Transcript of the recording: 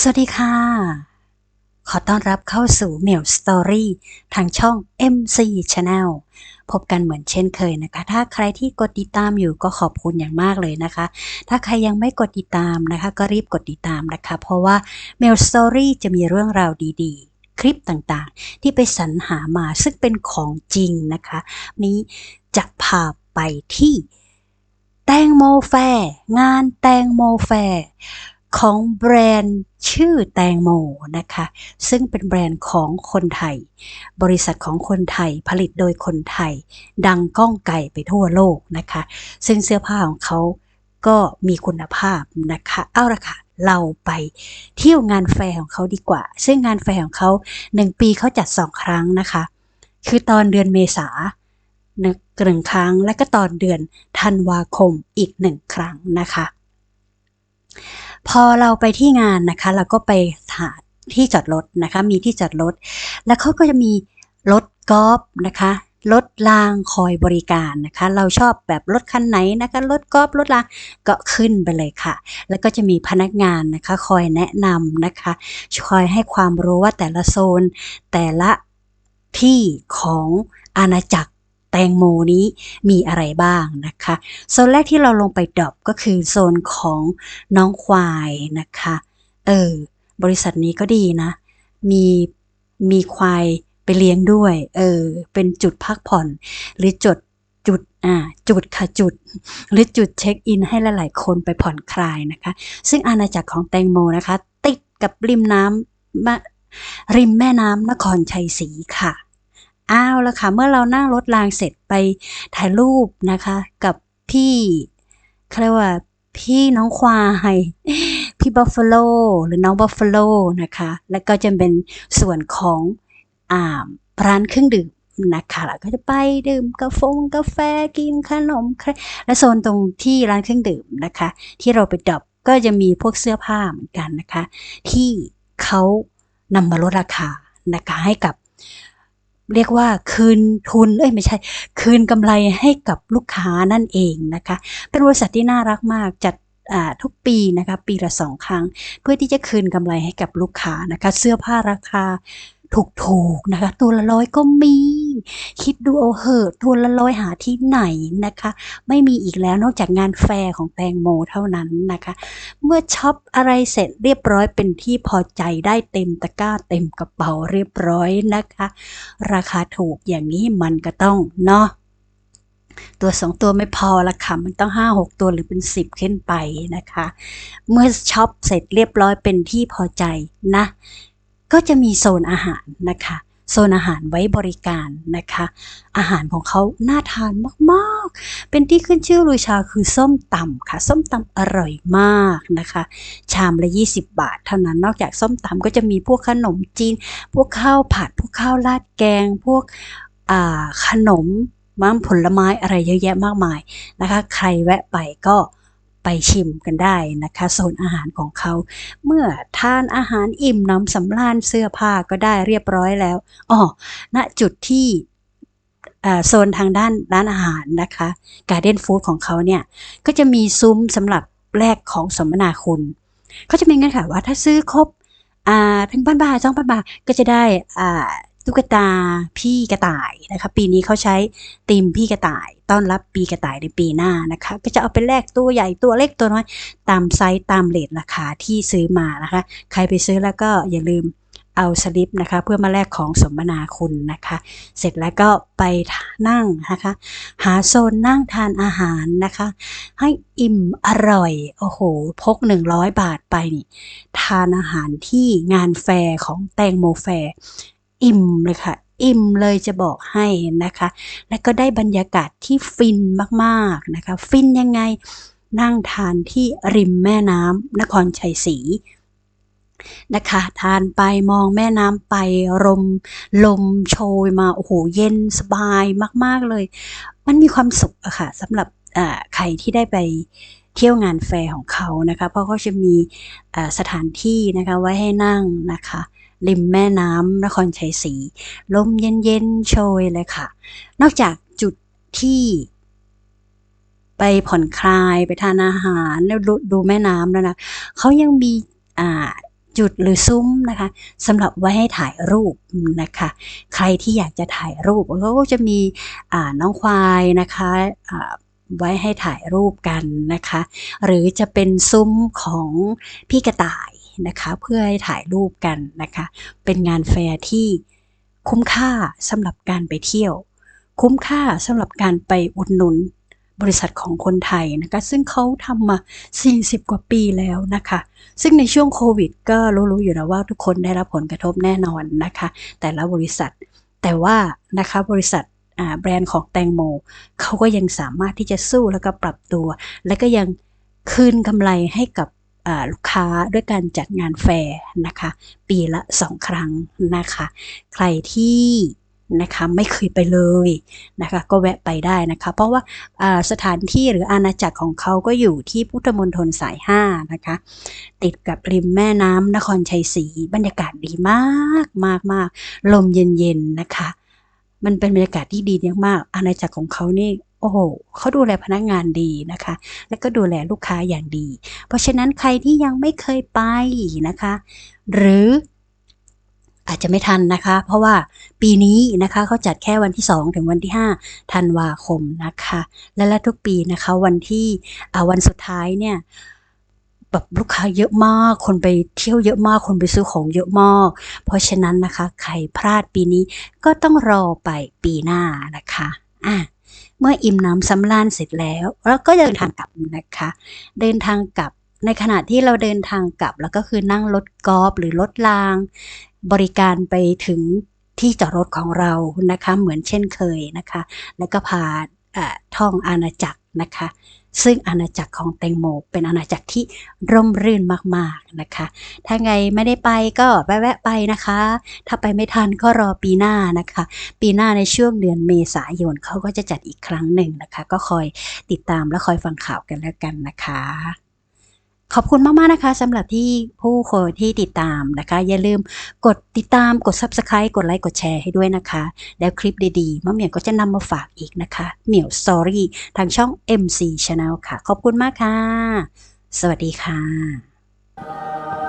สวัสดีค่ะ ขอต้อนรับเข้าสู่เมียวสตอรี่ทางช่อง MC Channel พบกันเหมือนเช่นเคยนะคะ ถ้าใครที่กดติดตามอยู่ก็ขอบคุณอย่างมากเลยนะคะ ถ้าใครยังไม่กดติดตามนะคะ ก็รีบกดติดตามนะคะ เพราะว่า m ม l Story จะมีเรื่องราวดีๆ คลิปต่างๆ ที่ไปสรรหามาซึ่งเป็นของจริงนะคะ นี้จะพาไปที่แตงโมแฟงานแตงโมแฟ ของแบรนด์ชื่อแตงโมนะคะ ซึ่งเป็นแบรนด์ของคนไทย บริษัทของคนไทยผลิตโดยคนไทย ดังก้องไกลไปทั่วโลกนะคะ ซึ่งเสื้อผ้าของเขาก็มีคุณภาพนะคะ เอาละค่ะ เราไปเที่ยวงานแฟร์ของเขาดีกว่า ซึ่งงานแฟร์ของเขาหนึ่งปีเขาจัดสองครั้งนะคะ คือตอนเดือนเมษาหนึ่งครั้ง และก็ตอนเดือนธันวาคมอีกหนึ่งครั้งนะคะ พอเราไปที่งานนะคะ เราก็ไปหาที่จอดรถนะคะ มีที่จอดรถ แล้วเขาก็จะมีรถกอล์ฟนะคะรถรางคอยบริการนะคะ เราชอบแบบรถคันไหนนะคะรถกอล์ฟรถรางก็ขึ้นไปเลยค่ะ แล้วก็จะมีพนักงานนะคะ คอยแนะนำนะคะคอยให้ความรู้ว่าแต่ละโซน แต่ละที่ของอาณาจักร แตงโมนี้มีอะไรบ้างนะคะโซนแรกที่เราลงไปดรอปก็คือโซนของน้องควายนะคะเออบริษัทนี้ก็ดีนะ มีมีควายไปเลี้ยงด้วย เออ เป็นจุดพักผ่อน หรือจุดจุดอ่าจุดค่ะจุด หรือจุดเช็คอินให้หลาย ๆ คนไปผ่อนคลายนะคะ ซึ่งอาณาจักรของแตงโมนะคะ ติดกับริมน้ำมะริมแม่น้ำนครชัยศรีค่ะ อ้าวแล้วค่ะ เมื่อเรานั่งรถรางเสร็จไปถ่ายรูปนะคะ กับพี่เขาเรียกว่าพี่น้องควายพี่บัฟฟาโลหรือน้องบัฟฟาโลนะคะ แล้วก็จะเป็นส่วนของอ่าร้านเครื่องดื่มนะคะแล้วก็จะไปดื่มกาแฟกาแฟกินขนม และโซนตรงที่ร้านเครื่องดื่มนะคะ ที่เราไปดับก็จะมีพวกเสื้อผ้าเหมือนกันนะคะ ที่เขานำมาลดราคานะคะให้กับ เรียกว่าคืนทุนเอ้ยไม่ใช่ คืนกำไรให้กับลูกค้านั่นเองนะคะ เป็นบริษัทที่น่ารักมากจัดทุกปีนะคะปีละสองครั้ง เพื่อที่จะคืนกำไรให้กับลูกค้านะคะ เสื้อผ้าราคาถูกๆนะคะ ตัวละร้อยก็มี คิดดูเอาเหอะตัวละร้อยหาที่ไหนนะคะ ไม่มีอีกแล้วนอกจากงานแฟร์ของแตงโมเท่านั้นนะคะ เมื่อช็อปอะไรเสร็จเรียบร้อยเป็นที่พอใจได้เต็มตะกร้าเต็มกระเป๋าเรียบร้อยนะคะ ราคาถูกอย่างนี้มันก็ต้องเนาะตัวสองตัวไม่พอละค่ะ มันต้องห้าหกตัวหรือเป็นสิบขึ้นไปนะคะ เมื่อช็อปเสร็จเรียบร้อยเป็นที่พอใจนะ ก็จะมีโซนอาหารนะคะ โซนอาหารไว้บริการนะคะ อาหารของเขาน่าทานมากๆ เป็นที่ขึ้นชื่อลือชาคือส้มตำค่ะ ส้มตำอร่อยมากนะคะ ชามละ 20 บาท เท่านั้นนอกจากส้มตำก็จะมีพวกขนมจีน พวกข้าวผัด พวกข้าวราดแกง พวกขนมม้ามผลไม้อะไรเยอะแยะมากมายนะคะ ใครแวะไปก็ ไปชิมกันได้นะคะโซนอาหารของเขา เมื่อทานอาหารอิ่มน้ำสำราญเสื้อผ้าก็ได้เรียบร้อยแล้วอ๋อณจุดที่โซนทางด้านร้านอาหารนะคะการ์เด้นฟู้ดของเขาเนี่ยก็จะมีซุ้มสำหรับแลกของสมนาคุณเขาจะมีเงื่อนไขว่าถ้าซื้อครบอ่าถึงพันบาทสองพันบาทก็จะได้อ่า ตุ๊กตาพี่กระต่ายนะคะ ปีนี้เขาใช้ธีมพี่กระต่าย ต้อนรับปีกระต่ายในปีหน้านะคะ ก็จะเอาไปแลกตัวใหญ่ตัวเล็กตัวน้อย ตามไซส์ตามเลทราคาที่ซื้อมานะคะ ใครไปซื้อแล้วก็อย่าลืมเอาสลิปนะคะ เพื่อมาแลกของสมนาคุณนะคะ เสร็จแล้วก็ไปนั่งนะคะ หาโซนนั่งทานอาหารนะคะ ให้อิ่มอร่อย โอ้โห พก 100 บาทไปนี่ ทานอาหารที่งานแฟร์ของแตงโมแฟร์ อิ่มเลยค่ะ อิ่มเลยจะบอกให้นะคะ และก็ได้บรรยากาศที่ฟินมากๆนะคะ ฟินยังไงนั่งทานที่ริมแม่น้ำนครชัยศรีนะคะทานไปมองแม่น้ำไปลมลมโชยมาโอ้โหเย็นสบายมาก ๆเลย มันมีความสุขอะค่ะสำหรับใครที่ได้ไปเที่ยวงานแฟร์ของเขานะคะ เพราะเขาจะมีสถานที่นะคะไว้ให้นั่งนะคะ ริมแม่น้ำนครชัยศรีลมเย็นๆโชยเลยค่ะ นอกจากจุดที่ไปผ่อนคลายไปทานอาหารแล้วดูแม่น้ำแล้วนะเขายังมีจุดหรือซุ้มนะคะสำหรับไว้ให้ถ่ายรูปนะคะ ใครที่อยากจะถ่ายรูปเขาก็จะมีน้องควายนะคะไว้ให้ถ่ายรูปกันนะคะ หรือจะเป็นซุ้มของพี่กระต่าย นะคะ เพื่อให้ถ่ายรูปกันนะคะ เป็นงานแฟร์ที่คุ้มค่าสำหรับการไปเที่ยว คุ้มค่าสำหรับการไปอุดหนุนบริษัทของคนไทยนะคะ ซึ่งเขาทำมา 40 กว่าปีแล้วนะคะ ซึ่งในช่วงโควิด ก็รู้ๆอยู่แล้วว่าทุกคนได้รับผลกระทบแน่นอนนะคะ แต่ละบริษัท แต่ว่านะคะบริษัทแบรนด์ของแตงโมเขาก็ยังสามารถที่จะสู้แล้วก็ปรับตัว และก็ยังคืนกำไรให้กับ ลูกค้าด้วยการจัดงานแฟร์นะคะ ปีละสองครั้งนะคะ ใครที่นะคะไม่เคยไปเลยนะคะ ก็แวะไปได้นะคะ เพราะว่าาสถานที่หรืออาณาจักรของเขาก็อยู่ที่พุทธมณฑลสาย 5 นะคะ ติดกับริมแม่น้ำนครชัยศรีบรรยากาศดีมากมากมากลมเย็นๆนะคะ มันเป็นบรรยากาศที่ดีมากๆอาณาจักรของเขานี่ โอ้โหเขาดูแลพนักงานดีนะคะ และก็ดูแลลูกค้าอย่างดี เพราะฉะนั้นใครที่ยังไม่เคยไปนะคะ หรืออาจจะไม่ทันนะคะ เพราะว่าปีนี้นะคะเขาจัดแค่วันที่ 2 ถึงวันที่5ธันวาคมนะคะ และและทุกปีนะคะวันที่วันสุดท้ายเนี่ยแบบลูกค้าเยอะมาก คนไปเที่ยวเยอะมาก คนไปซื้อของเยอะมาก เพราะฉะนั้นนะคะ ใครพลาดปีนี้ก็ต้องรอไปปีหน้านะคะ อะ เมื่ออิ่มน้ำสำราญเสร็จแล้วเราก็เดินทางกลับนะคะ เดินทางกลับในขณะที่เราเดินทางกลับ แล้วก็คือนั่งรถกอล์ฟหรือรถราง บริการไปถึงที่จอดรถของเรานะคะ เหมือนเช่นเคยนะคะ แล้วก็พา ท่องอาณาจักรนะคะ ซึ่งอาณาจักรของแตงโม เป็นอาณาจักรที่ร่มรื่นมากๆนะคะ ถ้าไงไม่ได้ไปก็แวะๆไปนะคะ ถ้าไปไม่ทันก็รอปีหน้านะคะ ปีหน้าในช่วงเดือนเมษายนเขาก็จะจัดอีกครั้งหนึ่งนะคะ ก็คอยติดตามและคอยฟังข่าวกันแล้วกันนะคะ ขอบคุณมาก ๆ นะคะสำหรับที่ผู้คนที่ติดตามนะคะ อย่าลืมกดติดตามกด Subscribe กดไลค์กดแชร์ให้ด้วยนะคะ แล้วคลิปดีๆมะเหมียวก็จะนำมาฝากอีกนะคะ เหมียวสอรี่ทางช่อง MC Channel ค่ะ ขอบคุณมากค่ะ สวัสดีค่ะ